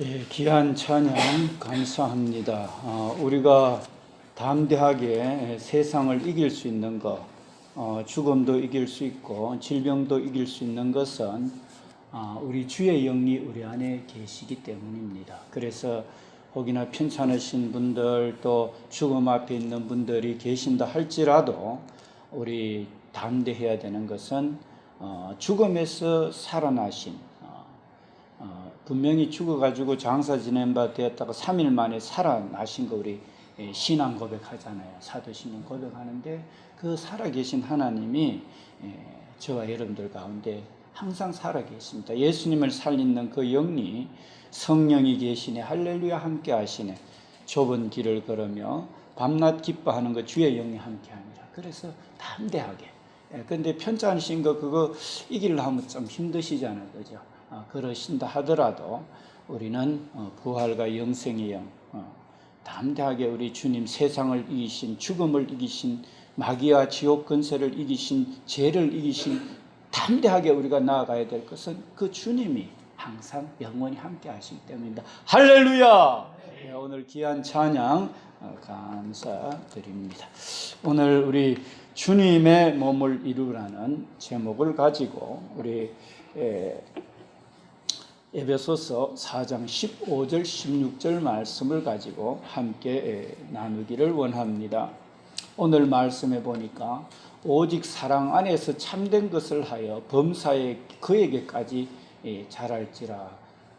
예, 귀한 찬양 감사합니다. 어, 우리가 담대하게 세상을 이길 수 있는 것, 어, 죽음도 이길 수 있고 질병도 이길 수 있는 것은 어, 우리 주의 영이 우리 안에 계시기 때문입니다. 그래서 혹이나 편찮으신 분들 또 죽음 앞에 있는 분들이 계신다 할지라도 우리 담대해야 되는 것은 어, 죽음에서 살아나신 분명히 죽어가지고 장사 지낸 바 되었다가 3일 만에 살아나신 거 우리 예, 신앙 고백하잖아요. 사도신앙 고백하는데 그 살아계신 하나님이 예, 저와 여러분들 가운데 항상 살아계십니다. 예수님을 살리는 그 영이 성령이 계시네 할렐루야 함께 하시네 좁은 길을 걸으며 밤낮 기뻐하는 그 주의 영이 함께 합니다. 그래서 담대하게 예, 근데 편찮으신 거 그거 이기려 하면 좀 힘드시잖아요. 그죠? 아, 그러신다 하더라도 우리는 어, 부활과 영생의 영, 어, 담대하게 우리 주님 세상을 이기신 죽음을 이기신 마귀와 지옥 근세를 이기신 죄를 이기신 담대하게 우리가 나아가야 될 것은 그 주님이 항상 영원히 함께 하시기 때문입니다. 할렐루야! 네, 오늘 귀한 찬양 어, 감사드립니다. 오늘 우리 주님의 몸을 이루라는 제목을 가지고 우리 에, 에베소서 4장 15절 16절 말씀을 가지고 함께 나누기를 원합니다. 오늘 말씀에 보니까 오직 사랑 안에서 참된 것을 하여 범사에 그에게까지 잘할지라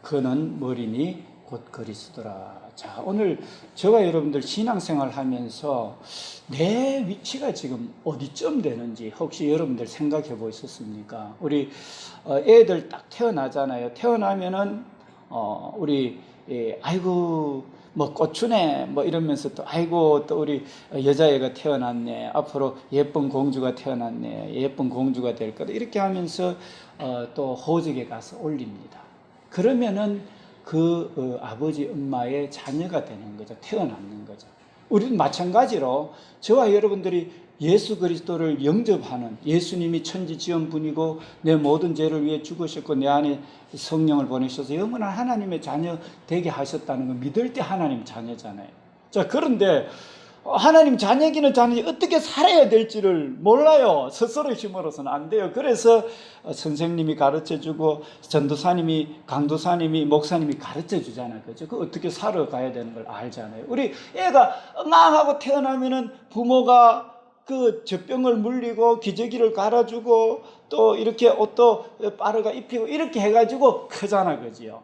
그는 머리니 곧 그리스도라. 자, 오늘 저와 여러분들 신앙생활 하면서 내 위치가 지금 어디쯤 되는지 혹시 여러분들 생각해 보셨습니까? 우리 어, 애들 딱 태어나잖아요. 태어나면은 어, 우리 예, 아이고 뭐 꽃추네 뭐 이러면서 또 아이고 또 우리 여자애가 태어났네 앞으로 예쁜 공주가 태어났네 예쁜 공주가 될 거다 이렇게 하면서 어, 또 호적에 가서 올립니다. 그러면은 그 어, 아버지 엄마의 자녀가 되는 거죠. 태어나는 거죠. 우리는 마찬가지로 저와 여러분들이 예수 그리스도를 영접하는 예수님이 천지 지은 분이고 내 모든 죄를 위해 죽으셨고 내 안에 성령을 보내셔서 영원한 하나님의 자녀 되게 하셨다는 걸 믿을 때 하나님 자녀잖아요. 자 그런데 하나님 자녀기는 자녀지 어떻게 살아야 될지를 몰라요. 스스로 힘으로서는 안 돼요. 그래서 선생님이 가르쳐 주고 전도사님이 강도사님이 목사님이 가르쳐 주잖아요. 그죠? 그 어떻게 살아가야 되는 걸 알잖아요. 우리 애가 엉망하고 태어나면은 부모가 그 젖병을 물리고 기저귀를 갈아주고 또 이렇게 옷도 빠르가 입히고 이렇게 해가지고 크잖아, 그지요?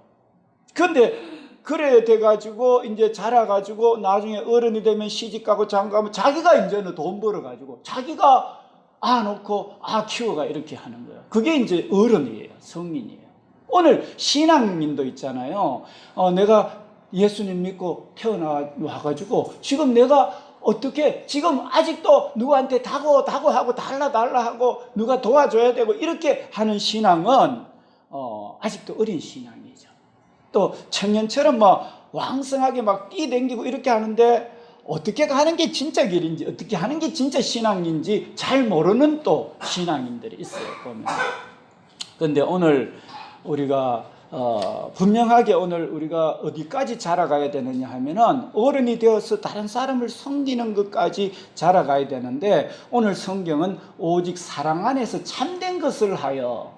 근데 그래 돼가지고 이제 자라가지고 나중에 어른이 되면 시집가고 장가면 자기가 이제는 돈 벌어가지고 자기가 아 놓고 아 키워가 이렇게 하는 거예요. 그게 이제 어른이에요, 성인이에요. 오늘 신앙인도 있잖아요. 어, 내가 예수님 믿고 태어나 와가지고 지금 내가 어떻게 지금 아직도 누구한테 다고 다고 하고 달라 달라 하고 누가 도와줘야 되고 이렇게 하는 신앙은 어, 아직도 어린 신앙이죠. 또 청년처럼 막 왕성하게 막 뛰댕기고 이렇게 하는데 어떻게 하는 게 진짜 길인지 어떻게 하는 게 진짜 신앙인지 잘 모르는 또 신앙인들이 있어요 보면. 그런데 오늘 우리가 어, 분명하게 오늘 우리가 어디까지 자라가야 되느냐 하면은 어른이 되어서 다른 사람을 섬기는 것까지 자라가야 되는데 오늘 성경은 오직 사랑 안에서 참된 것을 하여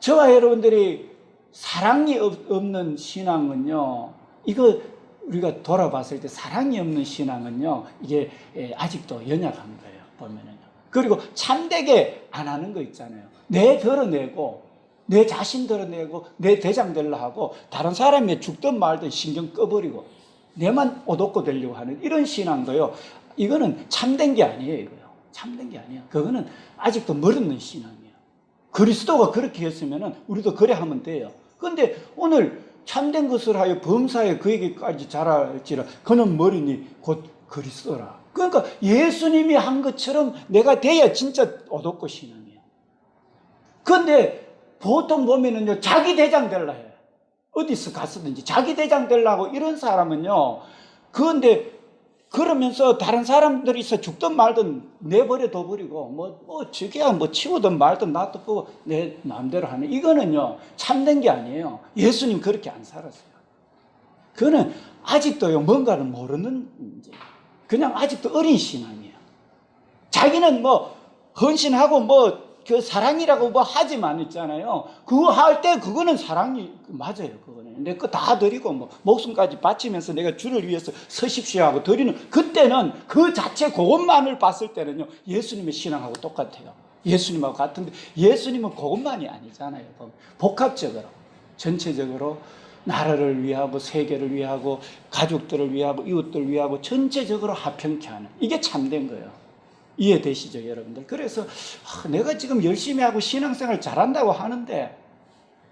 저와 여러분들이 사랑이 없- 없는 신앙은요 이거 우리가 돌아봤을 때 사랑이 없는 신앙은요 이게 예, 아직도 연약한 거예요 보면은요 그리고 참되게 안 하는 거 있잖아요 내 드러내고 내 자신 드러내고 내 대장 되려 하고 다른 사람이 죽든 말든 신경 꺼버리고 내만 오독고 되려고 하는 이런 신앙도요. 이거는 참된 게 아니에요. 이거요. 참된 게 아니에요. 그거는 아직도 멀었는 신앙이에요. 그리스도가 그렇게 했으면은 우리도 그래 하면 돼요. 그런데 오늘 참된 것을 하여 범사에 그에게까지 자랄지라 그는 머리니 곧 그리스도라. 그러니까 예수님이 한 것처럼 내가 돼야 진짜 오독고 신앙이에요. 그런데 보통 보면은요, 자기 대장 될라 해. 어디서 갔었든지 자기 대장 되려고 이런 사람은요, 그런데 그러면서 다른 사람들이 있어 죽든 말든 내버려 둬버리고 뭐, 뭐 저기야 뭐 치우든 말든 놔두고 내 마음대로 하는 이거는요 참된 게 아니에요. 예수님 그렇게 안 살았어요. 그는 아직도요 뭔가를 모르는 이제 그냥 아직도 어린 신앙이에요. 자기는 뭐 헌신하고 뭐 그 사랑이라고 뭐 하지만 있잖아요. 그거 할 때 그거는 사랑이 맞아요. 그거는 내 거 다 드리고 뭐 목숨까지 바치면서 내가 주를 위해서 서십시오 하고 드리는 그때는 그 자체 그것만을 봤을 때는요 예수님의 신앙하고 똑같아요. 예수님하고 같은데 예수님은 그것만이 아니잖아요. 복합적으로 전체적으로 나라를 위하고 세계를 위하고 가족들을 위하고 이웃들을 위하고 전체적으로 합평케 하는 이게 참된 거예요. 이해되시죠, 여러분들? 그래서 아, 내가 지금 열심히 하고 신앙생활 잘한다고 하는데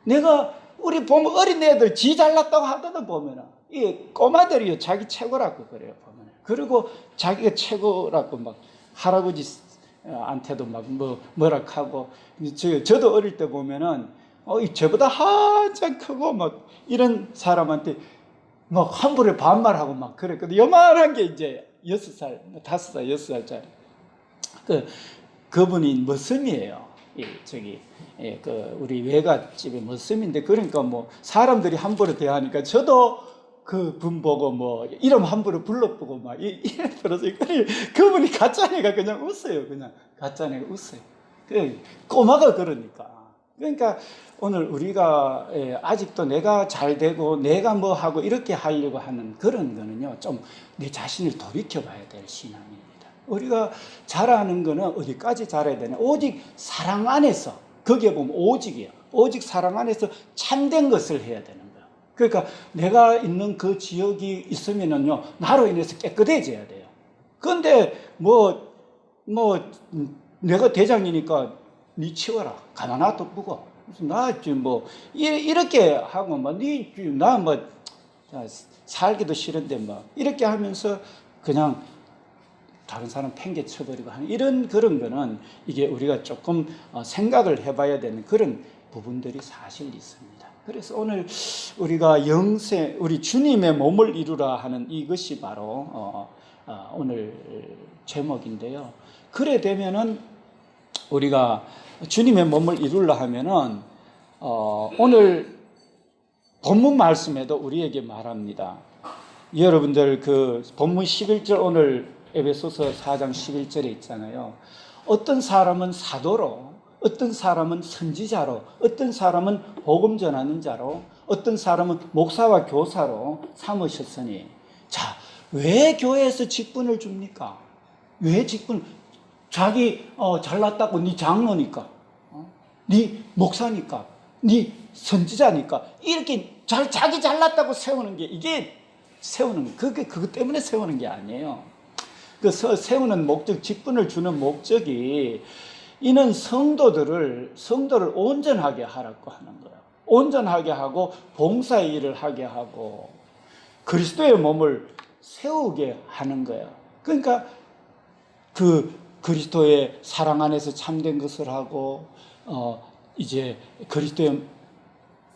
내가 우리 보면 어린 애들 지 잘났다고 하거든 보면은 이 꼬마들이요 자기 최고라고 그래요 보면 그리고 자기가 최고라고 막 할아버지한테도 막 뭐 뭐라 하고 저 저도 어릴 때 보면은 어, 이 저보다 한참 크고 막 이런 사람한테 막 함부로 반말하고 막 그랬거든. 요만한 게 이제 여섯 살, 다섯 살, 여섯 살짜리. 그 그분이 머슴이에요. 예, 저기 예, 그 우리 외갓집의 머슴인데 그러니까 뭐 사람들이 함부로 대하니까 저도 그분 보고 뭐 이름 함부로 불러보고 막 이- 이래 들어서 그분이 가짜네가 그냥 웃어요. 그냥 가짜네가 웃어요. 그 꼬마가 그러니까. 그러니까 오늘 우리가 예, 아직도 내가 잘 되고 내가 뭐 하고 이렇게 하려고 하는 그런 거는요 좀 내 자신을 돌이켜 봐야 될 신앙입니다. 우리가 잘하는 거는 어디까지 잘해야 되냐? 오직 사랑 안에서 거기에 보면 오직이야. 오직 사랑 안에서 참된 것을 해야 되는 거야. 그러니까 내가 있는 그 지역이 있으면은요 나로 인해서 깨끗해져야 돼요. 그런데 뭐 뭐 내가 대장이니까 니 치워라 가만 놔둬 보고 나 지금 뭐 이- 이렇게 하고 뭐 니 나 뭐 살기도 싫은데 뭐 이렇게 하면서 그냥 다른 사람 팽개 쳐버리고 하는 이런 그런 거는 이게 우리가 조금 어, 생각을 해봐야 되는 그런 부분들이 사실 있습니다. 그래서 오늘 우리가 영세 우리 주님의 몸을 이루라 하는 이것이 바로 어, 어, 오늘 제목인데요. 그래 되면은 우리가 주님의 몸을 이루려 하면은 어, 오늘 본문 말씀에도 우리에게 말합니다. 여러분들 그 본문 11절 오늘 에베소서 4장 11절에 있잖아요. 어떤 사람은 사도로, 어떤 사람은 선지자로, 어떤 사람은 복음 전하는 자로, 어떤 사람은 목사와 교사로 삼으셨으니 자, 왜 교회에서 직분을 줍니까? 왜 직분? 자기 어, 잘났다고 네 장로니까, 어? 네 목사니까, 네 선지자니까 이렇게 잘 자기 잘났다고 세우는 게 이게 세우는 그게 그것 때문에 세우는 게 아니에요. 그 서- 세우는 목적, 직분을 주는 목적이 이는 성도들을 성도를 온전하게 하라고 하는 거예요. 온전하게 하고 봉사의 일을 하게 하고 그리스도의 몸을 세우게 하는 거예요. 그러니까 그 그리스도의 사랑 안에서 참된 것을 하고 어 이제 그리스도의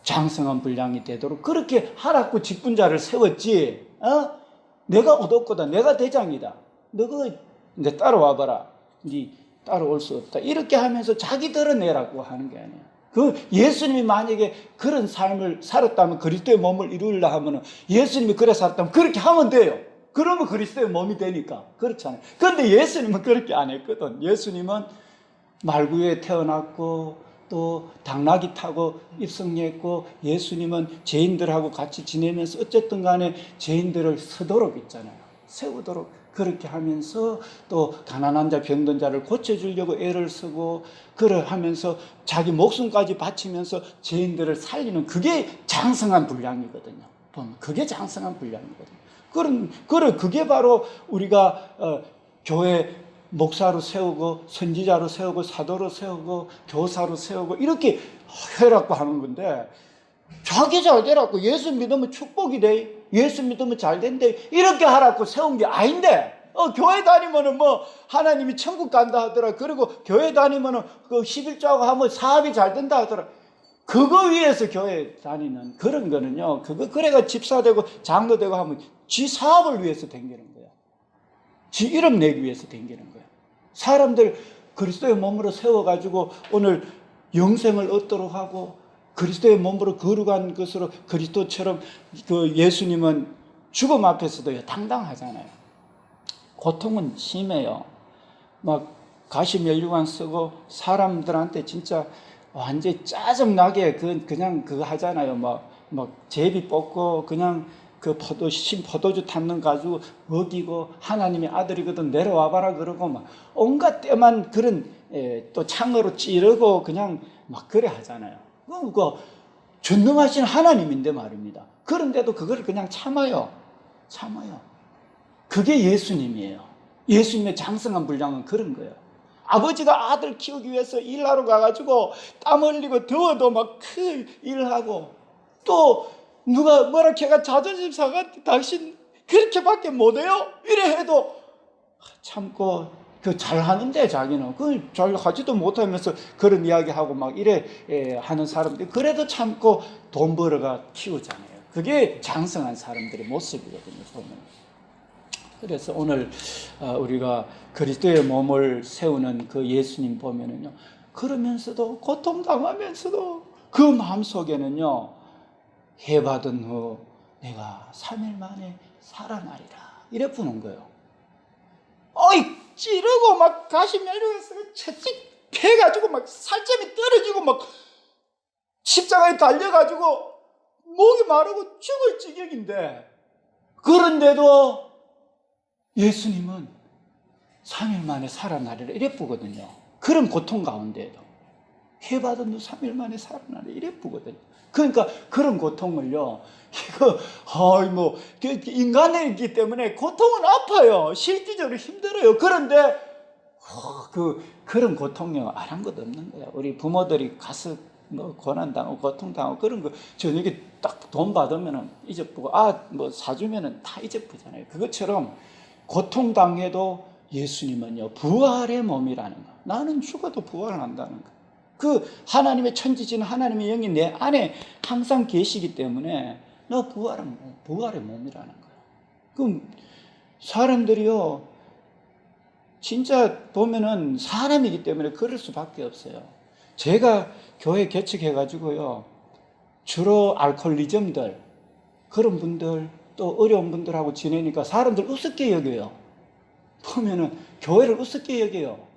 장성한 분량이 되도록 그렇게 하라고 직분자를 세웠지. 어? 내가 얻었거다. 내가 대장이다. 너가 내 따라와 봐라. 네 따라올 수 없다. 이렇게 하면서 자기 드러내라고 하는 게 아니야. 그 예수님이 만약에 그런 삶을 살았다면 그리스도의 몸을 이루려 하면은 예수님이 그래 살았다면 그렇게 하면 돼요. 그러면 그리스도의 몸이 되니까. 그렇잖아요. 그런데 예수님은 그렇게 안 했거든. 예수님은 말구에 태어났고 또 당나귀 타고 입성했고 예수님은 죄인들하고 같이 지내면서 어쨌든 간에 죄인들을 서도록 있잖아요. 세우도록 그렇게 하면서 또 가난한 자 병든 자를 고쳐주려고 애를 쓰고 그를 하면서 자기 목숨까지 바치면서 죄인들을 살리는 그게 장성한 분량이거든요. 그게 장성한 분량이거든요. 그런 그래 그게 바로 우리가 어, 교회 목사로 세우고 선지자로 세우고 사도로 세우고 교사로 세우고 이렇게 해라고 하는 건데 자기 잘 되라고 예수 믿으면 축복이 돼 예수 믿으면 잘 된대. 이렇게 하라고 세운 게 아닌데. 어, 교회 다니면은 뭐 하나님이 천국 간다 하더라. 그리고 교회 다니면은 그 11조하고 하면 사업이 잘 된다 하더라. 그거 위해서 교회 다니는 그런 거는요. 그거 그래가 집사되고 장로되고 하면 지 사업을 위해서 댕기는 거야. 지 이름 내기 위해서 댕기는 거예요. 사람들 그리스도의 몸으로 세워가지고 오늘 영생을 얻도록 하고 그리스도의 몸으로 거룩한 것으로 그리스도처럼 그 예수님은 죽음 앞에서도 당당하잖아요. 고통은 심해요. 막 가시 멸류관 쓰고 사람들한테 진짜 완전 짜증나게 그 그냥 그거 하잖아요. 막, 막 제비 뽑고 그냥 그 포도 신 포도주 탔는 가지고 먹이고 하나님의 아들이거든 내려와 봐라 그러고 막 온갖 때만 그런 에, 또 창으로 찌르고 그냥 막 그래 하잖아요. 그, 그 전능하신 하나님인데 말입니다. 그런데도 그걸 그냥 참아요. 참아요. 그게 예수님이에요. 예수님의 장성한 분량은 그런 거예요. 아버지가 아들 키우기 위해서 일하러 가가지고 땀 흘리고 더워도 막 그 일하고 또 누가 뭐라 걔가 자존심 상한 당신 그렇게밖에 못해요? 이래 해도 참고 그 잘하는데 자기는 그 잘하지도 못하면서 그런 이야기하고 막 이래 예, 하는 사람들 그래도 참고 돈 벌어가 키우잖아요. 그게 장성한 사람들의 모습이거든요. 보면. 그래서 오늘 어, 우리가 그리스도의 몸을 세우는 그 예수님 보면은요. 그러면서도 고통 당하면서도 그 마음 속에는요. 해받은 후 내가 3일 만에 살아나리라. 이래 푸는 거예요. 찌르고 막 가시 멸류해서 채찍 패가지고 막 살점이 떨어지고 막 십자가에 달려가지고 목이 마르고 죽을 지경인데 그런데도 예수님은 3일 만에 살아나리라 이래 뿌거든요. 그런 고통 가운데에도 후 3일 만에 살아나리라 이래 뿌거든요. 그러니까 그런 고통을요. 이거 어이 뭐 인간이기 때문에 고통은 아파요. 실질적으로 힘들어요. 그런데 어, 그 그런 고통요 아랑것 없는 거야. 우리 부모들이 가서 뭐 고난 당하고 고통 당하고 그런 거 저녁에 딱 돈 받으면은 잊어보고 아 뭐 사주면은 다 잊어보잖아요. 그것처럼 고통 당해도 예수님은요 부활의 몸이라는 거. 나는 죽어도 부활한다는 거. 그 하나님의 천지진 하나님의 영이 내 안에 항상 계시기 때문에 너 부활은 몸, 부활의 몸이라는 거야. 그럼 사람들이요 진짜 보면은 사람이기 때문에 그럴 수밖에 없어요. 제가 교회 개척해 가지고요 주로 알코올리즘들 그런 분들 또 어려운 분들하고 지내니까 사람들 우습게 여겨요. 보면은 교회를 우습게 여겨요.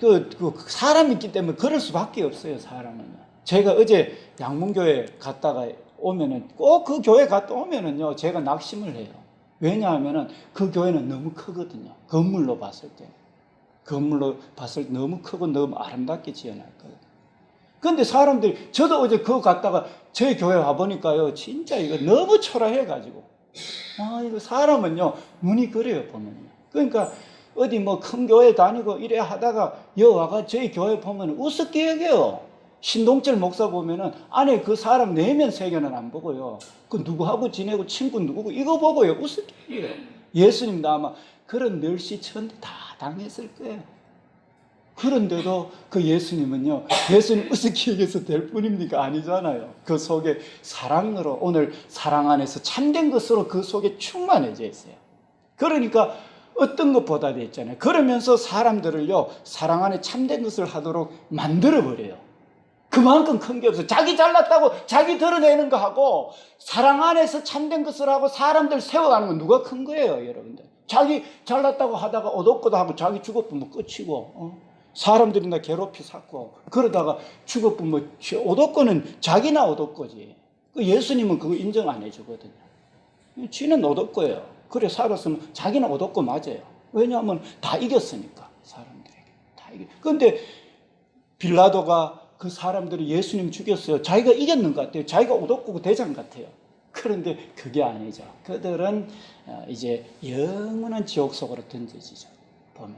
그, 그 사람이 있기 때문에 그럴 수밖에 없어요, 사람은. 제가 어제 양문교회 갔다가 오면은 꼭 그 교회 갔다 오면은요, 제가 낙심을 해요. 왜냐하면은 그 교회는 너무 크거든요. 건물로 봤을 때. 건물로 봤을 때 너무 크고 너무 아름답게 지어놨거든요. 근데 사람들이, 저도 어제 그거 갔다가 저희 교회 와보니까요, 진짜 이거 너무 초라해가지고. 아, 이거 사람은요, 눈이 그래요, 보면요. 그러니까 어디 뭐 큰 교회 다니고 이래 하다가 여와가 저희 교회 보면 우습게 여겨요. 신동철 목사 보면은 안에 그 사람 내면 세계는 안 보고요. 그 누구하고 지내고 친구 누구고 이거 보고요. 우습게 여겨요. 예수님도 아마 그런 멸시천 다 당했을 거예요. 그런데도 그 예수님은요, 예수님 우습게 여겨서 될 뿐입니까? 아니잖아요. 그 속에 사랑으로, 오늘 사랑 안에서 참된 것으로 그 속에 충만해져 있어요. 그러니까 어떤 것보다 됐잖아요. 그러면서 사람들을요, 사랑 안에 참된 것을 하도록 만들어버려요. 그만큼 큰 게 없어요. 자기 잘났다고 자기 드러내는 거 하고, 사랑 안에서 참된 것을 하고 사람들 세워가는 건 누가 큰 거예요, 여러분들. 자기 잘났다고 하다가 얻었고도 하고 자기 죽어보면 끝이고, 어? 사람들이 나 괴롭히 샀고, 그러다가 죽어보면 얻었고는 자기나 얻었고지. 그 예수님은 그거 인정 안 해주거든요. 지는 얻었고예요. 그래 살았으면 자기는 얻었고 맞아요. 왜냐하면 다 이겼으니까 사람들에게 다 이겨. 그런데 빌라도가 그 사람들이 예수님 죽였어요. 자기가 이겼는 것 같아요. 자기가 얻었고 그 대장 같아요. 그런데 그게 아니죠. 그들은 어, 이제 영원한 지옥 속으로 던져지죠. 보면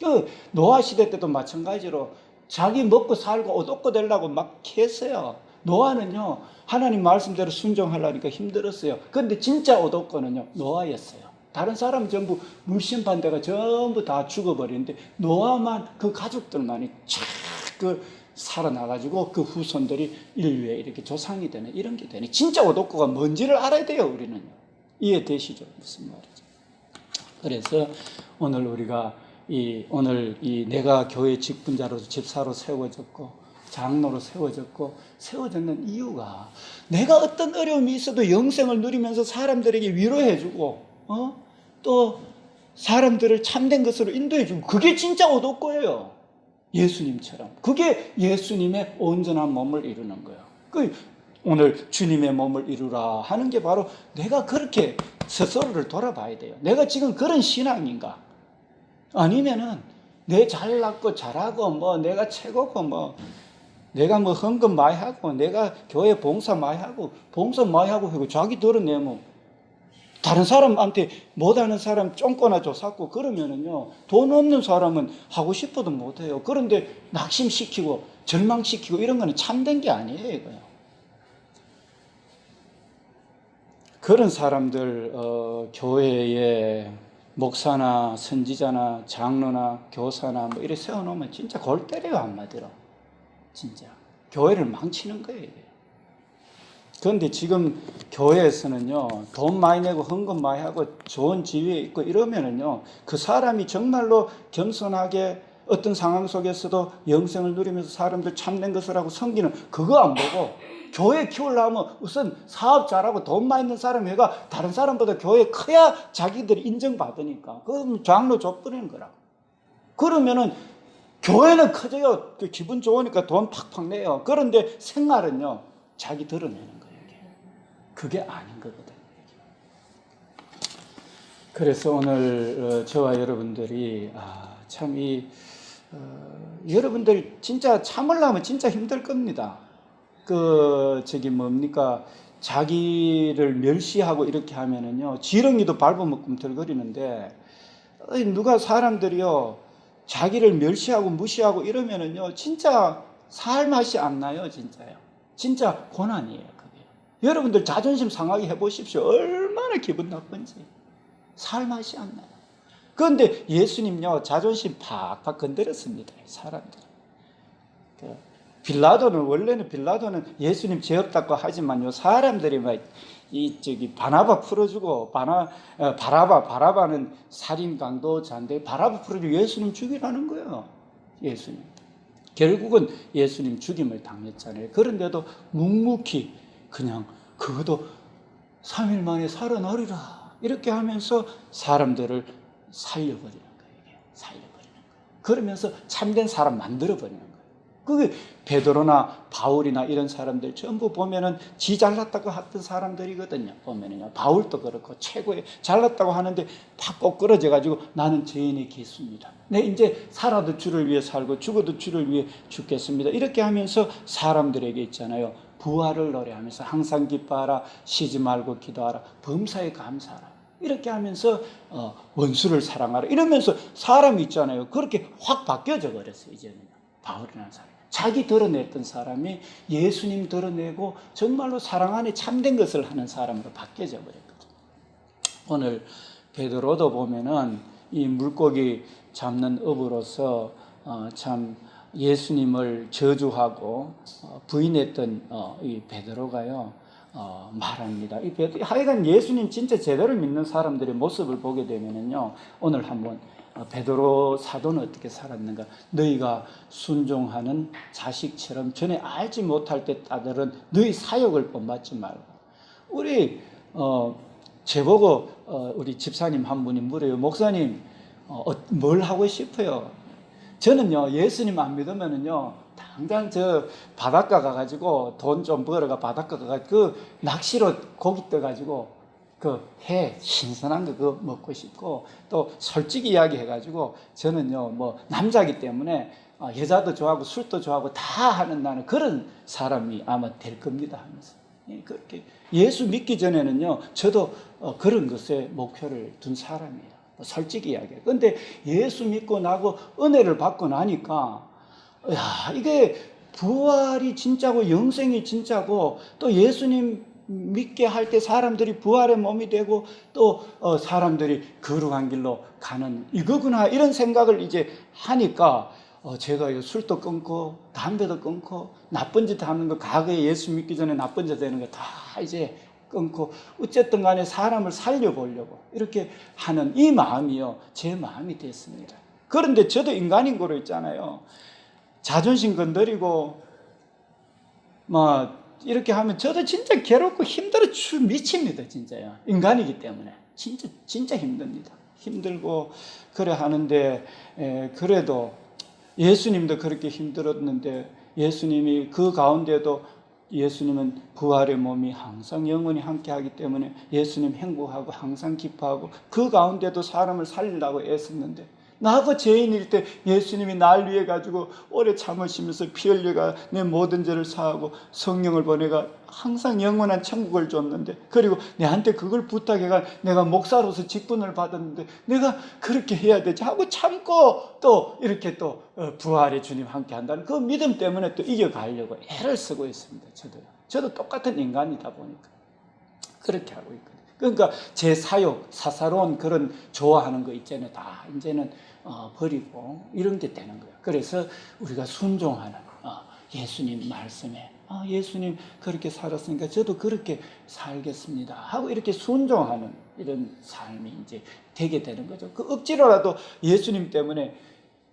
그 노아 시대 때도 마찬가지로 자기 먹고 살고 얻었고 되려고 막 했어요. 노아는요 하나님 말씀대로 순종하려니까 힘들었어요. 그런데 진짜 얻었거는요 노아였어요. 다른 사람 전부 물심 반대가 전부 다 죽어버리는데 노아만 그 가족들만이 쫙그 살아나가지고 그 후손들이 인류에 이렇게 조상이 되는 이런 게 되네. 진짜 얻었고가 뭔지를 알아야 돼요 우리는. 이해되시죠? 무슨 말이죠? 그래서 오늘 우리가 이 오늘 이 내가 교회 직분자로서 집사로 세워졌고 장로로 세워졌고 세워졌는 이유가 내가 어떤 어려움이 있어도 영생을 누리면서 사람들에게 위로해주고 어? 또 사람들을 참된 것으로 인도해주고 그게 진짜 오독거예요. 예수님처럼 그게 예수님의 온전한 몸을 이루는 거예요. 그 오늘 주님의 몸을 이루라 하는 게 바로 내가 그렇게 스스로를 돌아봐야 돼요. 내가 지금 그런 신앙인가? 아니면은 내 잘났고 잘하고 뭐 내가 최고고 뭐 내가 뭐 헌금 많이 하고 내가 교회 봉사 많이 하고 봉사 많이 하고 하고 자기 드러내면 다른 사람한테 못하는 사람 쫑꼬나 줘샀고 그러면은요 돈 없는 사람은 하고 싶어도 못해요. 그런데 낙심시키고 절망시키고 이런 거는 참된 게 아니에요 이거요. 그런 사람들 어, 교회에 목사나 선지자나 장로나 교사나 뭐 이렇게 세워놓으면 진짜 골 때려요 한마디로 진짜. 교회를 망치는 거예요. 그런데 지금 교회에서는요 돈 많이 내고 헌금 많이 하고 좋은 지위에 있고 이러면은요 그 사람이 정말로 겸손하게 어떤 상황 속에서도 영생을 누리면서 사람들 참된 것을 하고 섬기는 그거 안 보고 교회 키우려면 우선 사업 잘하고 돈 많이 있는 사람 해가 다른 사람보다 교회 커야 자기들이 인정받으니까. 그럼 장로 줘버리는 거라 그러면은 교회는 커져요. 그 기분 좋으니까 돈 팍팍 내요. 그런데 생활은요, 자기 드러내는 거예요. 그게 아닌 거거든요. 그래서 오늘 어, 저와 여러분들이 아, 참이 어, 여러분들 진짜 참으려면 진짜 힘들 겁니다. 그 저기 뭡니까 자기를 멸시하고 이렇게 하면은요 지렁이도 밟으면 꿈틀거리는데 어이, 누가 사람들이요 자기를 멸시하고 무시하고 이러면은요, 진짜 살 맛이 안 나요, 진짜요. 진짜 고난이에요, 그게. 여러분들 자존심 상하게 해보십시오. 얼마나 기분 나쁜지. 살 맛이 안 나요. 그런데 예수님요, 자존심 팍팍 건드렸습니다, 사람들. 그 빌라도는, 원래는 빌라도는 예수님 죄 없다고 하지만요, 사람들이 막, 이 저기 바나바 풀어주고 바나 어, 바라바 바라바는 살인 강도자인데 바라바 풀어주고 예수님 죽이라는 거예요. 예수님. 결국은 예수님 죽임을 당했잖아요. 그런데도 묵묵히 그냥 그것도 3일 만에 살아나리라 이렇게 하면서 사람들을 살려버리는 거예요. 살려버리는 거예요. 그러면서 참된 사람 만들어버리는 거예요. 그게 베드로나 바울이나 이런 사람들 전부 보면은 지 잘났다고 했던 사람들이거든요. 보면은요. 바울도 그렇고 최고의 잘났다고 하는데 팍 꼬꾸러져 가지고 나는 죄인의 기수입니다. 내 이제 살아도 주를 위해 살고 죽어도 주를 위해 죽겠습니다. 이렇게 하면서 사람들에게 있잖아요. 부활을 노래하면서 항상 기뻐하라 쉬지 말고 기도하라 범사에 감사하라 이렇게 하면서 어, 원수를 사랑하라 이러면서 사람이 있잖아요. 그렇게 확 바뀌어져 버렸어요. 이제는 바울이라는 사람. 자기 드러냈던 사람이 예수님 드러내고 정말로 사랑 안에 참된 것을 하는 사람으로 바뀌어져 버렸거든요. 오늘 베드로도 보면은 이 물고기 잡는 업으로서 어, 참 예수님을 저주하고 어, 부인했던 어, 이 베드로가요 어, 말합니다. 이 베드로 하여간 예수님 진짜 제대로 믿는 사람들의 모습을 보게 되면은요 오늘 한번 어, 베드로 사도는 어떻게 살았는가? 너희가 순종하는 자식처럼 전에 알지 못할 때 따들은 너희 사역을 본받지 말고 우리 어 제보고 어, 우리 집사님 한 분이 물어요. 목사님 어, 어, 뭘 하고 싶어요? 저는요 예수님 안 믿으면은요 당장 저 바닷가 가가지고 돈 좀 벌어가 바닷가 가가지고 그 낚시로 고기 떠가지고 그 해 신선한 거 그거 먹고 싶고 또 솔직히 이야기해가지고 저는요 뭐 남자기 때문에 어, 여자도 좋아하고 술도 좋아하고 다 하는 나는 그런 사람이 아마 될 겁니다 하면서. 예, 그렇게 예수 믿기 전에는요 저도 어, 그런 것에 목표를 둔 사람이에요. 뭐 솔직히 이야기해. 근데 예수 믿고 나고 은혜를 받고 나니까 야 이게 부활이 진짜고 영생이 진짜고 또 예수님 믿게 할 때 사람들이 부활의 몸이 되고 또 어, 사람들이 거룩한 길로 가는 이거구나 이런 생각을 이제 하니까 어, 제가 술도 끊고 담배도 끊고 나쁜 짓 하는 거 과거에 예수 믿기 전에 나쁜 짓 되는 거 다 이제 끊고 어쨌든 간에 사람을 살려보려고 이렇게 하는 이 마음이요. 제 마음이 됐습니다. 그런데 저도 인간인 거로 있잖아요. 자존심 건드리고 뭐 이렇게 하면 저도 진짜 괴롭고 힘들어 죽 미칩니다 진짜요. 인간이기 때문에. 진짜 진짜 힘듭니다. 힘들고 그래 하는데 에, 그래도 예수님도 그렇게 힘들었는데 예수님이 그 가운데도 예수님은 부활의 몸이 항상 영원히 함께 하기 때문에 예수님 행복하고 항상 기뻐하고 그 가운데도 사람을 살리려고 애썼는데 나하고 죄인일 때 예수님이 날 위해 가지고 오래 참으시면서 피 흘려가 내 모든 죄를 사하고 성령을 보내가 항상 영원한 천국을 줬는데 그리고 내한테 그걸 부탁해가 내가 목사로서 직분을 받았는데 내가 그렇게 해야 되지 하고 참고 또 이렇게 또 어, 부활의 주님 함께 한다는 그 믿음 때문에 또 이겨가려고 애를 쓰고 있습니다. 저도요. 저도 똑같은 인간이다 보니까 그렇게 하고 있거든요. 그러니까 제 사욕, 사사로운 그런 좋아하는 거 있잖아요. 다 이제는 어, 버리고 이런 게 되는 거예요. 그래서 우리가 순종하는 어, 예수님 말씀에 아, 예수님 그렇게 살았으니까 저도 그렇게 살겠습니다. 하고 이렇게 순종하는 이런 삶이 이제 되게 되는 거죠. 그 억지로라도 예수님 때문에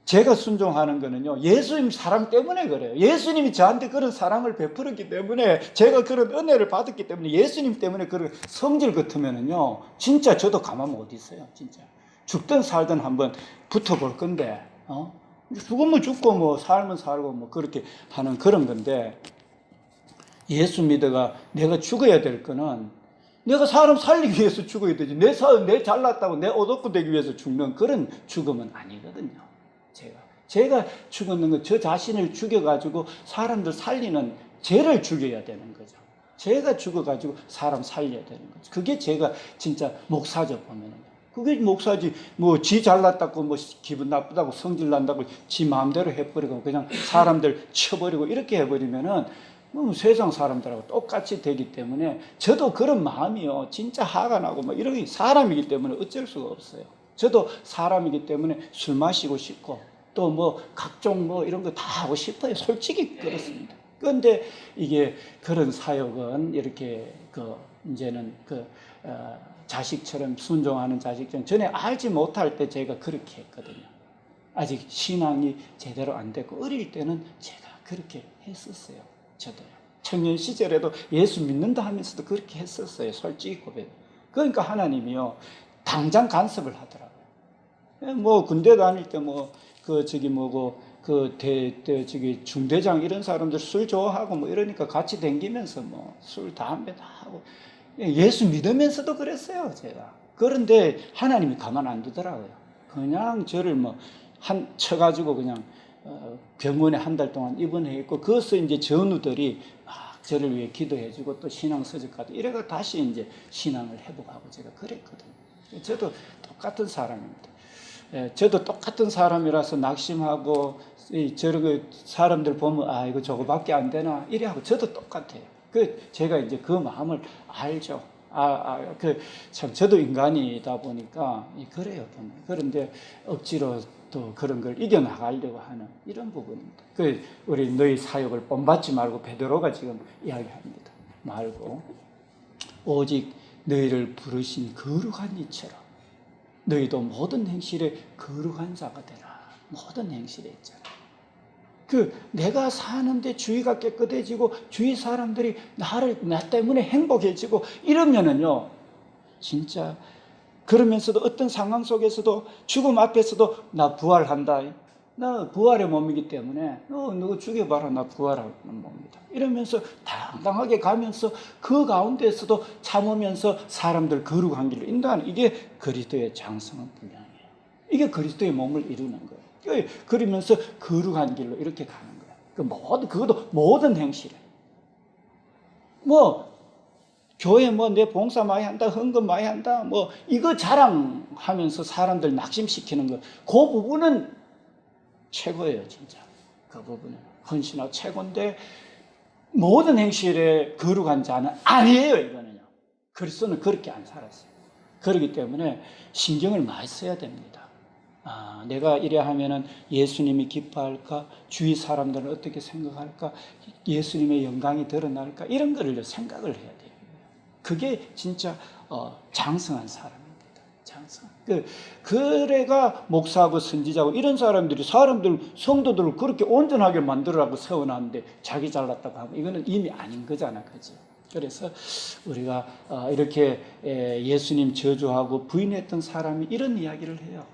제가 순종하는 거는요, 예수님 사랑 때문에 그래요. 예수님이 저한테 그런 사랑을 베풀었기 때문에, 제가 그런 은혜를 받았기 때문에, 예수님 때문에 그런 성질 같으면은요, 진짜 저도 가만 못 있어요, 진짜. 죽든 살든 한번 붙어볼 건데, 어? 죽으면 죽고, 뭐, 살면 살고, 뭐, 그렇게 하는 그런 건데, 예수 믿어가 내가 죽어야 될 거는, 내가 사람 살리기 위해서 죽어야 되지. 내 사, 내 잘났다고 내 옷없고 되기 위해서 죽는 그런 죽음은 아니거든요. 제가. 제가 죽었는 건저 자신을 죽여가지고 사람들 살리는 죄를 죽여야 되는 거죠. 제가 죽어가지고 사람 살려야 되는 거죠. 그게 제가 진짜 목사죠, 보면은. 그게 목사지, 뭐, 지 잘났다고, 뭐, 기분 나쁘다고, 성질 난다고, 지 마음대로 해버리고, 그냥 사람들 쳐버리고, 이렇게 해버리면은, 뭐 세상 사람들하고 똑같이 되기 때문에, 저도 그런 마음이요. 진짜 화가 나고, 뭐, 이런 사람이기 때문에 어쩔 수가 없어요. 저도 사람이기 때문에 술 마시고 싶고 또 뭐 각종 뭐 이런 거 다 하고 싶어요. 솔직히 그렇습니다. 그런데 이게 그런 사역은 이렇게 그 이제는 그 어, 자식처럼 순종하는 자식처럼 전에 알지 못할 때 제가 그렇게 했거든요. 아직 신앙이 제대로 안 됐고 어릴 때는 제가 그렇게 했었어요. 저도요. 청년 시절에도 예수 믿는다 하면서도 그렇게 했었어요. 솔직히 고백. 그러니까 하나님이요. 당장 간섭을 하더라고요. 뭐 군대 다닐 때 뭐 그 저기 뭐고 그 대 대, 저기 중대장 이런 사람들 술 좋아하고 뭐 이러니까 같이 댕기면서 뭐 술 담배 다 하고 예수 믿으면서도 그랬어요 제가. 그런데 하나님이 가만 안 두더라고요. 그냥 저를 뭐 한 쳐가지고 그냥 어, 병원에 한 달 동안 입원해 있고 그것을 이제 전우들이 막 저를 위해 기도해주고 또 신앙 서적하고 이래가 다시 이제 신앙을 회복하고 제가 그랬거든요. 저도 똑같은 사람입니다. 예, 저도 똑같은 사람이라서 낙심하고 이거 사람들 보면 아 이거 저거밖에 안 되나 이래 하고 저도 똑같아요. 그 제가 이제 그 마음을 알죠. 아 그 참 저도 인간이다 보니까 그래요 그런데 억지로 또 그런 걸 이겨 나가려고 하는 이런 부분입니다. 그 우리 너희 사역을 본받지 말고 베드로가 지금 이야기합니다. 말고 오직 너희를 부르신 거룩한 이처럼 너희도 모든 행실에 거룩한 자가 되라. 모든 행실에 있잖아. 그 내가 사는데 주위가 깨끗해지고 주위 사람들이 나를 나 때문에 행복해지고 이러면은요. 진짜 그러면서도 어떤 상황 속에서도 죽음 앞에서도 나 부활한다. 나 부활의 몸이기 때문에 너 누구 죽여봐라 나 부활하는 몸이다. 이러면서 당당하게 가면서 그 가운데에서도 참으면서 사람들 거룩한 길로 인도하는 이게 그리스도의 장성한 분량이에요. 이게 그리스도의 몸을 이루는 거예요. 그러면서 거룩한 길로 이렇게 가는 거예요. 그 모든 그것도 모든 행실에 뭐 교회 뭐 내 봉사 많이 한다, 헌금 많이 한다, 뭐 이거 자랑하면서 사람들 낙심시키는 거, 그 부분은 최고예요, 진짜. 그 부분은 헌신하고 최고인데 모든 행실에 거룩한 자는 아니에요, 이거는요. 그리스도는 그렇게 안 살았어요. 그렇기 때문에 신경을 많이 써야 됩니다. 아, 내가 이래 하면은 예수님이 기뻐할까? 주위 사람들은 어떻게 생각할까? 예수님의 영광이 드러날까? 이런 거를 생각을 해야 돼요. 그게 진짜 어, 장성한. 장성. 그 그래가 목사하고 선지자고 이런 사람들이 사람들 성도들을 그렇게 온전하게 만들으라고 세워놨는데 자기 잘났다고 하면 이거는 이미 아닌 거잖아, 그지? 그래서 우리가 어, 이렇게 에, 예수님 저주하고 부인했던 사람이 이런 이야기를 해요.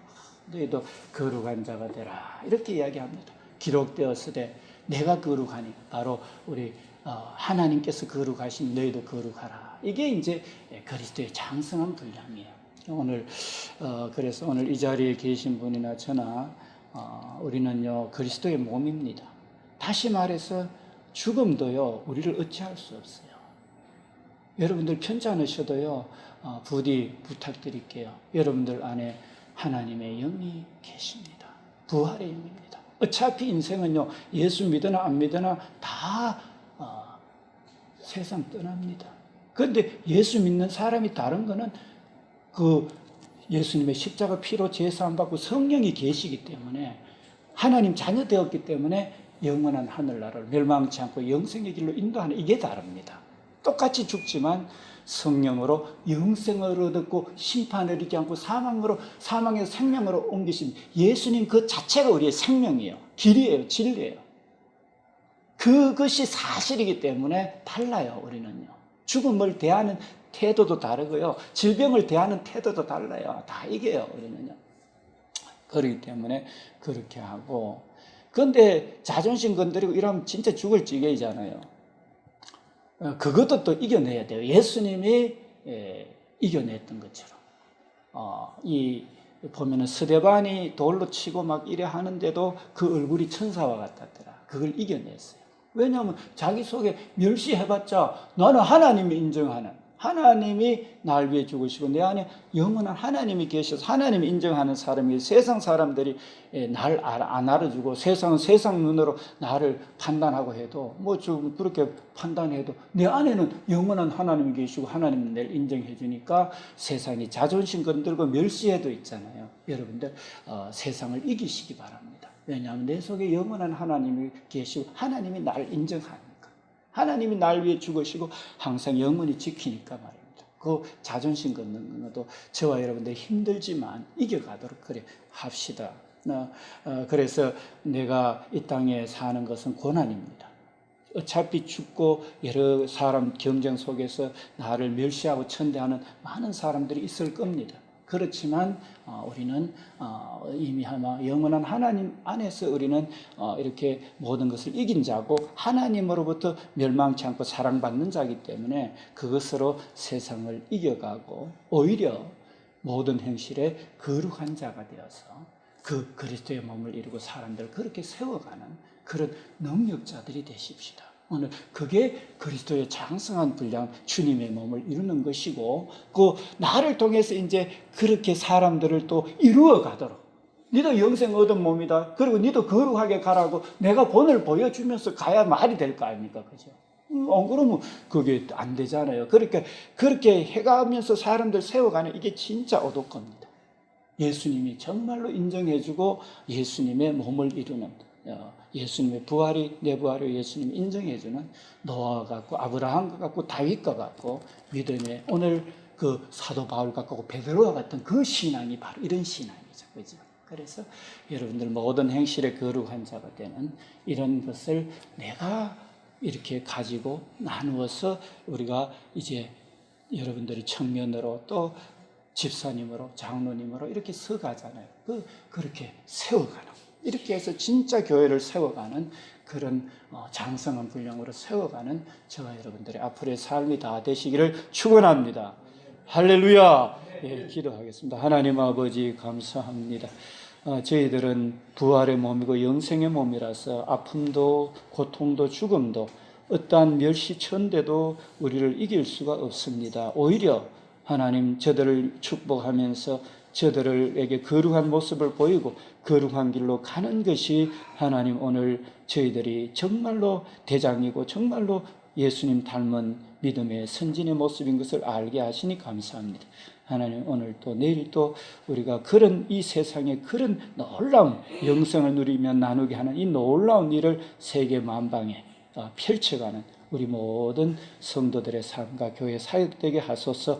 너희도 거룩한 자가 되라 이렇게 이야기합니다. 기록되었으되 내가 거룩하니 바로 우리 어, 하나님께서 거룩하신 너희도 거룩하라. 이게 이제 그리스도의 장성한 분량이에요. 오늘 어, 그래서 오늘 이 자리에 계신 분이나 저나 어, 우리는요 그리스도의 몸입니다. 다시 말해서 죽음도요 우리를 어찌할 수 없어요. 여러분들 편찮으셔도요 어, 부디 부탁드릴게요. 여러분들 안에 하나님의 영이 계십니다. 부활의 영입니다. 어차피 인생은요 예수 믿으나 안 믿으나 다 어, 세상 떠납니다. 그런데 예수 믿는 사람이 다른 거는 그 예수님의 십자가 피로 제사함 받고 성령이 계시기 때문에 하나님 자녀 되었기 때문에 영원한 하늘나라를 멸망치 않고 영생의 길로 인도하는 이게 다릅니다. 똑같이 죽지만 성령으로 영생을 얻었고 심판을 잊지 않고 사망으로 사망에서 생명으로 옮기신 예수님 그 자체가 우리의 생명이에요. 길이에요. 진리예요. 그것이 사실이기 때문에 달라요. 우리는요. 죽음을 대하는 태도도 다르고요. 질병을 대하는 태도도 달라요. 다 이게요. 우리는요. 그렇기 때문에 그렇게 하고 그런데 자존심 건드리고 이러면 진짜 죽을 지경이잖아요. 어, 그것도 또 이겨내야 돼요. 예수님이 예, 이겨냈던 것처럼. 어, 이 보면은 스데반이 돌로 치고 막 이래 하는데도 그 얼굴이 천사와 같았더라. 그걸 이겨냈어요. 왜냐하면 자기 속에 멸시해봤자 나는 하나님이 인정하는 하나님이 날 위해 죽으시고 내 안에 영원한 하나님이 계셔서 하나님이 인정하는 사람이 세상 사람들이 예, 날안 알아주고 세상은 세상 눈으로 나를 판단하고 해도 뭐 좀 그렇게 판단해도 내 안에는 영원한 하나님이 계시고 하나님은 날 인정해 주니까 세상이 자존심 건들고 멸시해도 있잖아요. 여러분들 어, 세상을 이기시기 바랍니다. 왜냐하면 내 속에 영원한 하나님이 계시고 하나님이 나를 인정하니까. 하나님이 날 위해 죽으시고 항상 영원히 지키니까 말입니다. 그 자존심 걷는 것도 저와 여러분들 힘들지만 이겨가도록 그래 합시다. 어, 어, 그래서 내가 이 땅에 사는 것은 고난입니다. 어차피 죽고 여러 사람 경쟁 속에서 나를 멸시하고 천대하는 많은 사람들이 있을 겁니다. 그렇지만 어, 우리는 어, 이미 아마 영원한 하나님 안에서 우리는 어, 이렇게 모든 것을 이긴 자고 하나님으로부터 멸망치 않고 사랑받는 자이기 때문에 그것으로 세상을 이겨가고 오히려 모든 행실에 거룩한 자가 되어서 그 그리스도의 몸을 이루고 사람들을 그렇게 세워가는 그런 능력자들이 되십시다. 오늘 그게 그리스도의 장성한 분량 주님의 몸을 이루는 것이고 그 나를 통해서 이제 그렇게 사람들을 또 이루어 가도록 니도 영생 얻은 몸이다. 그리고 니도 거룩하게 가라고 내가 본을 보여주면서 가야 말이 될 거 아닙니까? 그죠? 음, 안 그러면 그게 안 되잖아요. 그러니까 그렇게 해가면서 사람들 세워가는 이게 진짜 어독 겁니다. 예수님이 정말로 인정해주고 예수님의 몸을 이루는 어, 예수님의 부활이 내 부활을 예수님 인정해주는 노아와 같고 아브라함과 같고 다윗과 같고 믿음의 오늘 그 사도 바울 같고 베드로와 같은 그 신앙이 바로 이런 신앙이죠, 그죠? 그래서 여러분들 모든 행실에 거룩한 자가 되는 이런 것을 내가 이렇게 가지고 나누어서 우리가 이제 여러분들이 청년으로 또 집사님으로 장로님으로 이렇게 서가잖아요. 그 그렇게 세워가는 이렇게 해서 진짜 교회를 세워가는 그런 어, 장성한 분량으로 세워가는 저와 여러분들의 앞으로의 삶이 다 되시기를 축원합니다. 할렐루야. 예, 기도하겠습니다. 하나님 아버지 감사합니다. 어, 저희들은 부활의 몸이고 영생의 몸이라서 아픔도 고통도 죽음도 어떠한 멸시천대도 우리를 이길 수가 없습니다. 오히려 하나님 저들을 축복하면서 저들에게 거룩한 모습을 보이고 거룩한 길로 가는 것이 하나님 오늘 저희들이 정말로 대장이고 정말로 예수님 닮은 믿음의 선진의 모습인 것을 알게 하시니 감사합니다. 하나님 오늘 또 내일 또 우리가 그런 이 세상에 그런 놀라운 영성을 누리며 나누게 하는 이 놀라운 일을 세계 만방에 어, 펼쳐가는 우리 모든 성도들의 삶과 교회 사역되게 하소서